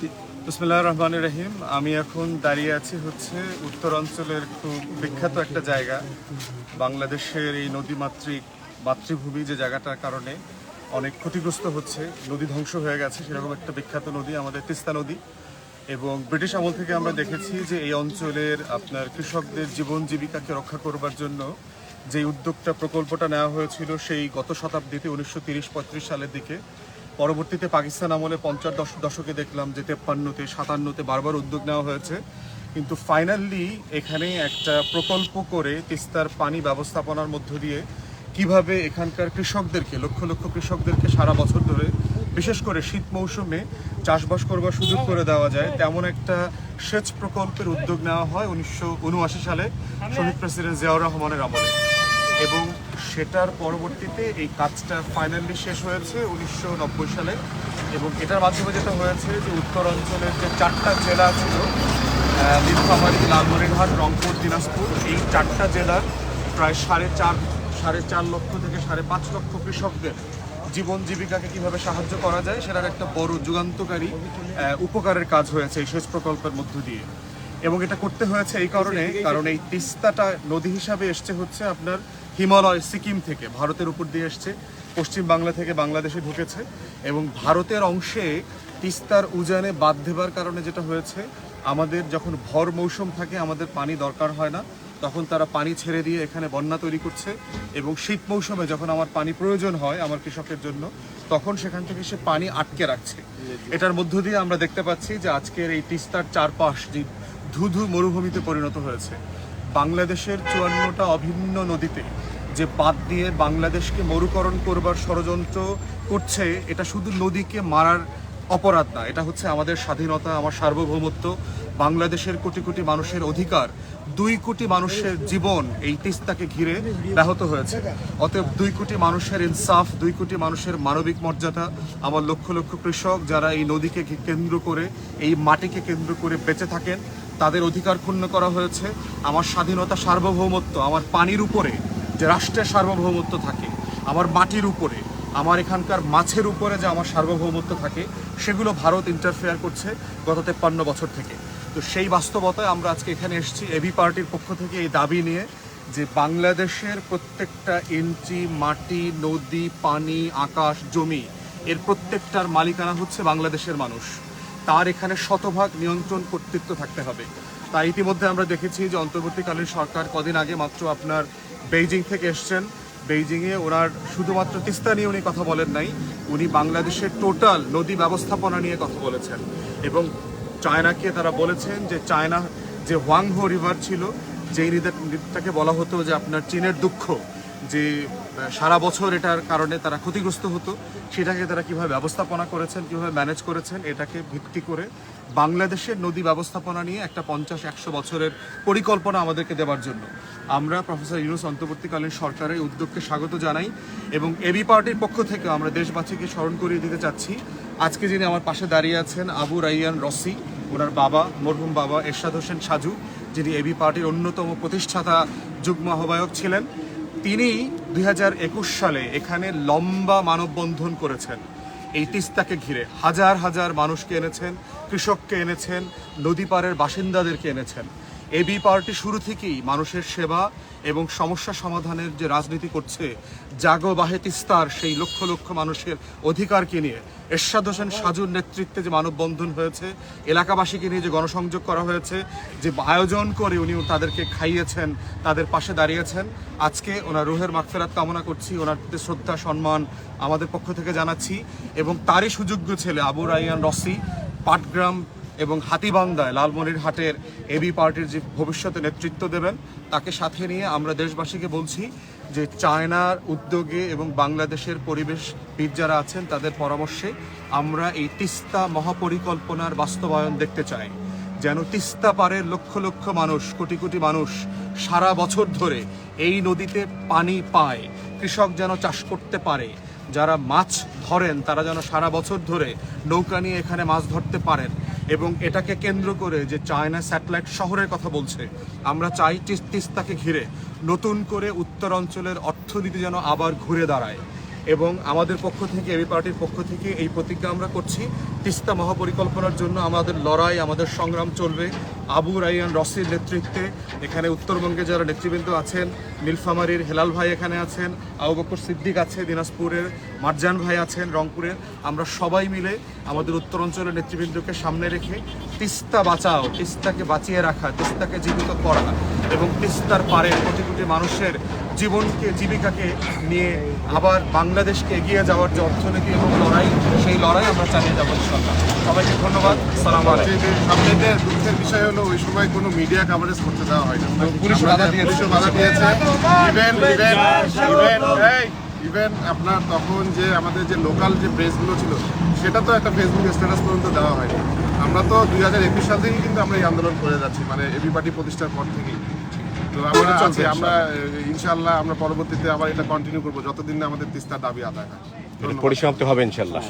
বিসমুল্লাহ রহমান রহিম। আমি এখন দাঁড়িয়ে আছি হচ্ছে উত্তরাঞ্চলের খুব বিখ্যাত একটা জায়গা, বাংলাদেশের এই নদীমাতৃক মাতৃভূমি যে জায়গাটার কারণে অনেক ক্ষতিগ্রস্ত হচ্ছে, নদী ধ্বংস হয়ে গেছে, সেরকম একটা বিখ্যাত নদী আমাদের তিস্তা নদী। এবং ব্রিটিশ আমল থেকে আমরা দেখেছি যে এই অঞ্চলের আপনার কৃষকদের জীবন জীবিকাকে রক্ষা করবার জন্য যে উদ্যোগটা, প্রকল্পটা নেওয়া হয়েছিল সেই গত শতাব্দীতে উনিশশো তিরিশ সালের দিকে পরবর্তীতে পাকিস্তান আমলে পঞ্চাশ দশ দশকে দেখলাম যে তেপ্পান্নতে, সাতান্নতে বারবার উদ্যোগ নেওয়া হয়েছে। কিন্তু ফাইনালি এখানে একটা প্রকল্প করে তিস্তার পানি ব্যবস্থাপনার মধ্য দিয়ে কীভাবে এখানকার কৃষকদেরকে, লক্ষ লক্ষ কৃষকদেরকে সারা বছর ধরে, বিশেষ করে শীত মৌসুমে চাষবাস করবার সুযোগ করে দেওয়া যায়, তেমন একটা সেচ প্রকল্পের উদ্যোগ নেওয়া হয় উনিশশো উনআশি সালে শহীদ প্রেসিডেন্ট জিয়াউর রহমানের আমলে। এবং সেটার পরবর্তীতে এই কাজটা ফাইনালি শেষ হয়েছে উনিশশো নব্বই সালে। এবং এটার মাধ্যমে যেটা হয়েছে যে উত্তর অঞ্চলের যে চারটা জেলা ছিল নীলফামারী, লালমনিরহাট, রংপুর, দিনাজপুর, এই চারটা জেলার প্রায় সাড়ে চার সাড়ে চার লক্ষ থেকে সাড়ে পাঁচ লক্ষ কৃষকদের জীবন জীবিকাকে কীভাবে সাহায্য করা যায় সেটার একটা বড় যুগান্তকারী উপকারের কাজ হয়েছে এই সেচ প্রকল্পের মধ্য দিয়ে। এবং এটা করতে হয়েছে এই কারণে, কারণ এই তিস্তাটা নদী হিসাবে এসছে হচ্ছে আপনার হিমালয় সিকিম থেকে ভারতের উপর দিয়ে এসছে, পশ্চিম বাংলা থেকে বাংলাদেশে ঢুকেছে, এবং ভারতের অংশে তিস্তার উজানে বাদ দেবার কারণে যেটা হয়েছে, আমাদের যখন ভর মৌসুম থাকে, আমাদের পানি দরকার হয় না, তখন তারা পানি ছেড়ে দিয়ে এখানে বন্যা তৈরি করছে, এবং শীত মৌসুমে যখন আমার পানি প্রয়োজন হয় আমার কৃষকের জন্য, তখন সেখান থেকে সে পানি আটকে রাখছে। এটার মধ্য দিয়ে আমরা দেখতে পাচ্ছি যে আজকের এই তিস্তার চারপাশ যে ধুধু মরুভূমিতে পরিণত হয়েছে। বাংলাদেশের চুয়ান্নটা অভিন্ন নদীতে যে বাদ দিয়ে বাংলাদেশকে মরুকরণ করবার ষড়যন্ত্র করছে, এটা শুধু নদীকে মারার অপরাধ না, এটা হচ্ছে আমাদের স্বাধীনতা, আমার সার্বভৌমত্ব, বাংলাদেশের কোটি কোটি মানুষের অধিকার, দুই কোটি মানুষের জীবন এই তিস্তাকে ঘিরে ব্যাহত হয়েছে। অতএব দুই কোটি মানুষের ইনসাফ, দুই কোটি মানুষের মানবিক মর্যাদা, আমার লক্ষ লক্ষ কৃষক যারা এই নদীকে কেন্দ্র করে, এই মাটিকে কেন্দ্র করে বেঁচে থাকেন, তাদের অধিকার ক্ষুণ্ণ করা হয়েছে। আমার স্বাধীনতা, সার্বভৌমত্ব, আমার পানির উপরে যে রাষ্ট্রের সার্বভৌমত্ব থাকে, আমার মাটির উপরে, আমার এখানকার মাছের উপরে যে আমার সার্বভৌমত্ব থাকে, সেগুলো ভারত ইন্টারফেয়ার করছে গত তেপ্পান্ন বছর থেকে। তো সেই বাস্তবতায় আমরা আজকে এখানে এসেছি এবি পার্টির পক্ষ থেকে এই দাবি নিয়ে যে বাংলাদেশের প্রত্যেকটা ইঞ্চি মাটি, নদী, পানি, আকাশ, জমি, এর প্রত্যেকটার মালিকানা হচ্ছে বাংলাদেশের মানুষ। তার এখানে শতভাগ নিয়ন্ত্রণ কর্তৃত্ব থাকতে হবে। তাই ইতিমধ্যে আমরা দেখেছি যে অন্তর্বর্তীকালীন সরকার কদিন আগে মাত্র আপনার বেইজিং থেকে এসছেন। বেইজিংয়ে ওনার শুধুমাত্র তিস্তা নিয়ে উনি কথা বলেন নাই, উনি বাংলাদেশের টোটাল নদী ব্যবস্থাপনা নিয়ে কথা বলেছেন। এবং চায়নাকে তারা বলেছেন যে চায়না যে হোয়াংহো রিভার ছিল, যেই নদীটাকে বলা হতো যে আপনার চীনের দুঃখ যে সারা বছর এটার কারণে তারা ক্ষতিগ্রস্ত হতো, সেটাকে তারা কীভাবে ব্যবস্থাপনা করেছেন, কীভাবে ম্যানেজ করেছেন, এটাকে ভিত্তি করে বাংলাদেশের নদী ব্যবস্থাপনা নিয়ে একটা পঞ্চাশ, একশো বছরের পরিকল্পনা আমাদেরকে দেওয়ার জন্য। আমরা প্রফেসর ইউনুস অন্তর্বর্তীকালীন সরকারের উদ্যোগকে স্বাগত জানাই এবং এবি পার্টির পক্ষ থেকে আমরা দেশবাসীকে স্মরণ করিয়ে দিতে চাচ্ছি। আজকে যিনি আমার পাশে দাঁড়িয়ে আছেন আবু রাইয়ান রসি, ওনার বাবা, মরহুম বাবা এরশাদ হোসেন সাজু, যিনি এবি পার্টির অন্যতম প্রতিষ্ঠাতা, যুগ্ম আহ্বায়ক ছিলেন। তিনি দুই হাজার একুশ সালে এখানে লম্বা মানববন্ধন করেছেন। এই তিস্তাকে ঘিরে হাজার হাজার মানুষকে এনেছেন, কৃষককে এনেছেন নদী পাড়ের বাসিন্দাদেরকে এনেছেন। এবি পার্টি শুরু থেকেই মানুষের সেবা এবং সমস্যা সমাধানের যে রাজনীতি করছে, জাগো বাহে তিস্তার সেই লক্ষ লক্ষ মানুষের অধিকারকে নিয়ে। এরশাদ হোসেন সাজুর নেতৃত্বে যে মানববন্ধন হয়েছে, এলাকাবাসীকে নিয়ে যে গণসংযোগ করা হয়েছে, যে আয়োজন করে উনি তাদেরকে খাইয়েছেন, তাদের পাশে দাঁড়িয়েছেন, আজকে ওনার রুহের মাগফেরাত কামনা করছি, ওনার প্রতি শ্রদ্ধা, সম্মান আমাদের পক্ষ থেকে জানাচ্ছি এবং তারই সুযোগ্য ছেলে আবু রাইয়ান রসি, পাটগ্রাম এবং হাতিবান্দায় লালমনিরহাটের এবি পার্টির যে ভবিষ্যতে নেতৃত্ব দেবেন, তাকে সাথে নিয়ে আমরা দেশবাসীকে বলছি যে চায়নার উদ্যোগে এবং বাংলাদেশের পরিবেশ পরিবেশবিদ যারা আছেন, তাদের পরামর্শে আমরা এই তিস্তা মহাপরিকল্পনার বাস্তবায়ন দেখতে চাই। যেন তিস্তা পারের লক্ষ লক্ষ মানুষ, কোটি কোটি মানুষ সারা বছর ধরে এই নদীতে পানি পায়। কৃষক যেন চাষ করতে পারে। যারা মাছ ধরেন, তারা যেন সারা বছর ধরে নৌকা নিয়ে এখানে মাছ ধরতে পারেন। এবং এটাকে কেন্দ্র করে যে চায়না স্যাটেলাইট শহরের কথা বলছে, আমরা চাই তিস- তিস্তাকে ঘিরে নতুন করে উত্তর অঞ্চলের অর্থনীতি যেন আবার ঘুরে দাঁড়ায়। এবং আমাদের পক্ষ থেকে, এবি পার্টির পক্ষ থেকে এই প্রতিজ্ঞা আমরা করছি, তিস্তা মহাপরিকল্পনার জন্য আমাদের লড়াই, আমাদের সংগ্রাম চলবে। আবু রাইয়ান রসির নেতৃত্বে। এখানে উত্তরবঙ্গে যারা নেতৃবৃন্দ আছেন, নীলফামারির হেলাল ভাই এখানে আছেন, আবু বকর সিদ্দিক আছে, দিনাজপুরের মারজান ভাই আছেন, রংপুরের। আমরা সবাই মিলে আমাদের উত্তরাঞ্চলের নেতৃবৃন্দকে সামনে রেখে তিস্তা বাঁচাও, তিস্তাকে বাঁচিয়ে রাখা, তিস্তাকে জীবিত করা এবং তিস্তার পারে কোটি কোটি মানুষের জীবনকে জীবিকাকে নিয়ে আবার বাংলাদেশকে এগিয়ে যাওয়ার যে অর্থনীতি এবং লড়াই সেই লড়াই আমরা চালিয়ে যাব ইনশাল্লাহ সবাইকে ধন্যবাদ। সালাম সবচেয়ে দুঃখের বিষয় হলো ওই সময় কোনো মিডিয়া কভারেজ করতে দেওয়া হয়নি পুলিশ বাধা দিয়েছে। বাধা দিয়েছে। ইভেন ইভেন ইভেন এই ইভেন আপনার তখন যে আমাদের যে লোকাল যে প্রেসগুলো ছিল সেটা তো একটা ফেসবুক স্ট্যাটাস পর্যন্ত দেওয়া হয়নি। আমরা তো দুই হাজার একুশ সাল থেকেই কিন্তু আমরা এই আন্দোলন করে যাচ্ছি মানে এবি পার্টি প্রতিষ্ঠার পর থেকেই। আমরা আছি আমরা ইনশাল্লাহ? আমরা পরবর্তীতে আবার এটা কন্টিনিউ করব যতদিন না আমাদের তিস্তার দাবি আদায় হয়। পরিসমাপ্তি হবে ইনশাল্লাহ।